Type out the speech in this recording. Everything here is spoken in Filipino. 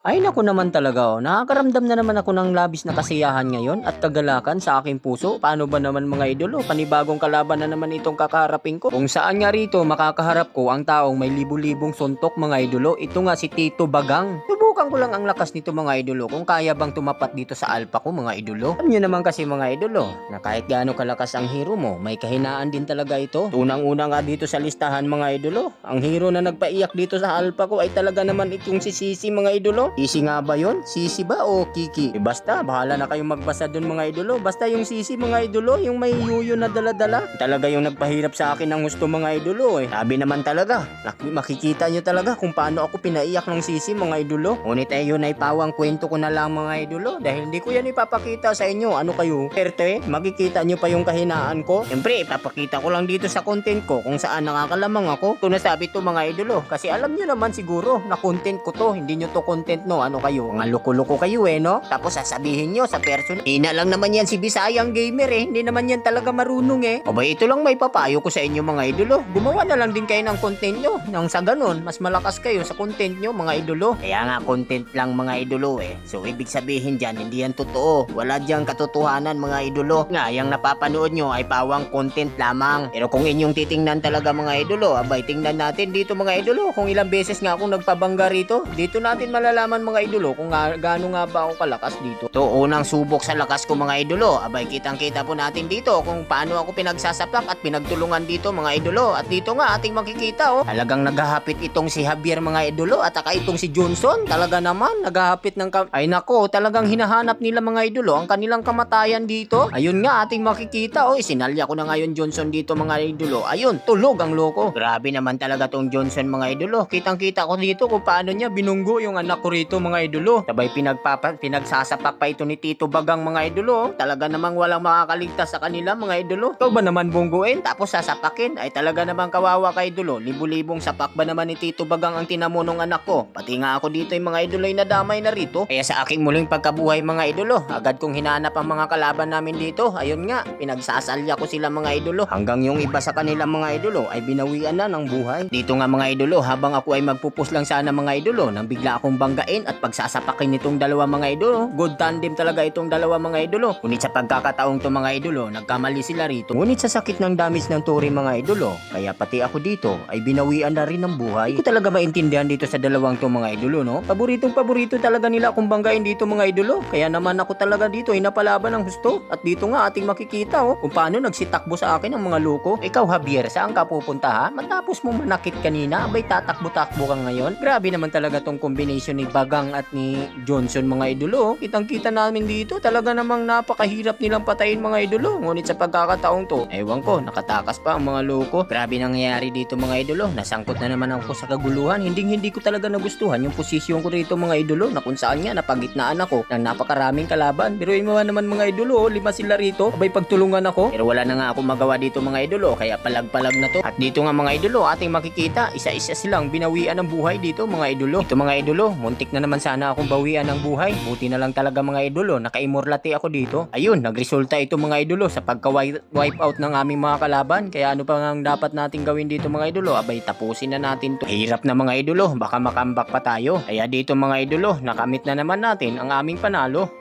Ay naku naman talaga oh, nakakaramdam na naman ako ng labis na kasiyahan ngayon at kagalakan sa aking puso. Paano ba naman mga idolo? Panibagong kalaban na naman itong kakaharapin ko. Kung saan nga rito makakaharap ko ang taong may libu-libong suntok mga idolo. Ito nga si Tito Bagang. Subukan ko lang ang lakas nito mga idolo kung kaya bang tumapat dito sa alpa ko mga idolo. Alam nyo naman kasi mga idolo na kahit gaano kalakas ang hero mo, may kahinaan din talaga ito. Unang-una nga dito sa listahan mga idolo, ang hero na nagpaiyak dito sa alpa ko ay talaga naman itong si Sisi mga idolo. Sisi nga ba yon? Sisi ba o Kiki? Eh, basta, bahala na kayong magbasa dun mga idolo. Basta yung Sisi mga idolo, yung may yuyo na daladala. Talaga yung nagpahirap sa akin ng gusto mga idolo eh. Sabi naman talaga, makikita nyo talaga kung paano ako pinaiyak ng Sisi mga idolo. Ngunit ay yun ay pawang kwento ko na lang mga idolo dahil hindi ko yan ipapakita sa inyo. Ano kayo? Perte, makikita nyo pa yung kahinaan ko. Siyempre, ipapakita ko lang dito sa content ko kung saan nakakalamang ako. Ito nasabi to mga idolo kasi alam nyo naman siguro na content ko to. Hindi nyo to content no. Ano kayo? Mga loko-loko kayo eh no? Tapos sasabihin nyo sa person, ina lang naman yan si Bisayang gamer eh. Hindi naman yan talaga marunong eh. O ba ito lang may papayo ko sa inyo mga idolo. Gumawa na lang din kayo ng content nyo. Nang sa ganun, mas malakas kayo sa content nyo mga idolo. Kaya nga content lang mga idolo eh. So ibig sabihin dyan, hindi yan totoo. Wala dyan katotohanan mga idolo. Nga, yung napapanood nyo ay pawang content lamang. Pero kung inyong titingnan talaga mga idolo, abay tingnan natin dito mga idolo. Kung ilang beses nga akong nagpabangga rito, dito natin malalaman mga idolo kung nga, gaano nga ba ako kalakas dito. To unang subok sa lakas ko mga idolo. Abay kitang kita po natin dito kung paano ako pinagsasapak at pinagtulungan dito mga idolo. At dito nga ating makikita oh. Talagang naghahapit itong si Javier mga idolo at saka itong si Johnson. Talaga naman naghahapit ng kam- Ay nako, talagang hinahanap nila mga idolo ang kanilang kamatayan dito. Ayun nga ating makikita oh. Isinalya ko na ngayon Johnson dito mga idolo. Ayun, tulog ang loko. Grabe naman talaga tong Johnson mga idolo. Kitang-kita ko dito kung paano niya binunggo yung anak ko rito mga idolo. Sabay pinagpapa, pinagsasapak pa ito ni Tito Bagang mga idolo. Talaga namang walang makakaligtas sa kanila mga idolo. Ikaw ba naman bungguin tapos sasapakin? Ay talaga namang kawawa ka idolo. Libu-libong sapak ba naman ni Tito Bagang ang tinamunong anak ko? Pati nga ako dito yung mga idolo ay nadamay na rito. Kaya sa aking muling pagkabuhay mga idolo, agad kong hinanap ang mga kalaban namin dito. Ayun nga, pinagsasalya ko sila mga idolo. Hanggang yung iba sa kanila mga idolo ay binawian na ng buhay. Dito nga mga idolo, habang ako ay magpupus lang sana mga idolo, nang bigla akong banggain at pagsasapakin nitong dalawa mga idolo. Good tandem talaga itong dalawa mga idolo. Ngunit sa pagkakataong to mga idolo, nagkamali sila rito. Ngunit sa sakit ng damage ng turi mga idolo, kaya pati ako dito ay binawian na rin ng buhay. Hindi ko talaga maintindihan dito sa dalawang to mga idolo, no? Paboritong paborito talaga nila akong banggain dito mga idolo. Kaya naman ako talaga dito ay napalaban ng husto. At dito nga ating makikita, oh, kung paano nagsitakbo sa akin ang mga loko. Ikaw Javier, saan ka pupunta ha? Matapos mo manakit kanina, abay tatakbo-takbo ka ngayon. Grabe naman talaga tong combination ni Bagang at ni Johnson mga idolo. oh. Kitang-kita namin dito, talaga namang napakahirap nilang patayin mga idolo. Ngunit sa pagkakataong to, ewan ko, nakatakas pa ang mga loko. Grabe nangyayari dito mga idolo. Nasangkot na naman ako sa kaguluhan. Hindi hindi ko talaga nagustuhan yung posisyon ko rito mga idolo na kung saan nga napagitnaan ako ng napakaraming kalaban. Pero mo naman mga idolo, lima sila rito. Abay pagtulungan ako. Pero wala na nga ako magawa dito mga idolo, kaya palag-palag na to. At dito nga mga idolo, ating makikita, isa-isa silang binawian ng buhay dito mga idolo. Ito mga idolo, muntik na naman sana akong bawian ng buhay. Buti na lang talaga mga idolo, naka-immortality ako dito. Ayun, nagresulta ito mga idolo sa pagka-wipe out ng aming mga kalaban. Kaya ano pa ang dapat natin gawin dito mga idolo? Abay, tapusin na natin to. Hirap na mga idolo, baka makambak pa tayo. Kaya dito mga idolo, nakamit na naman natin ang aming panalo.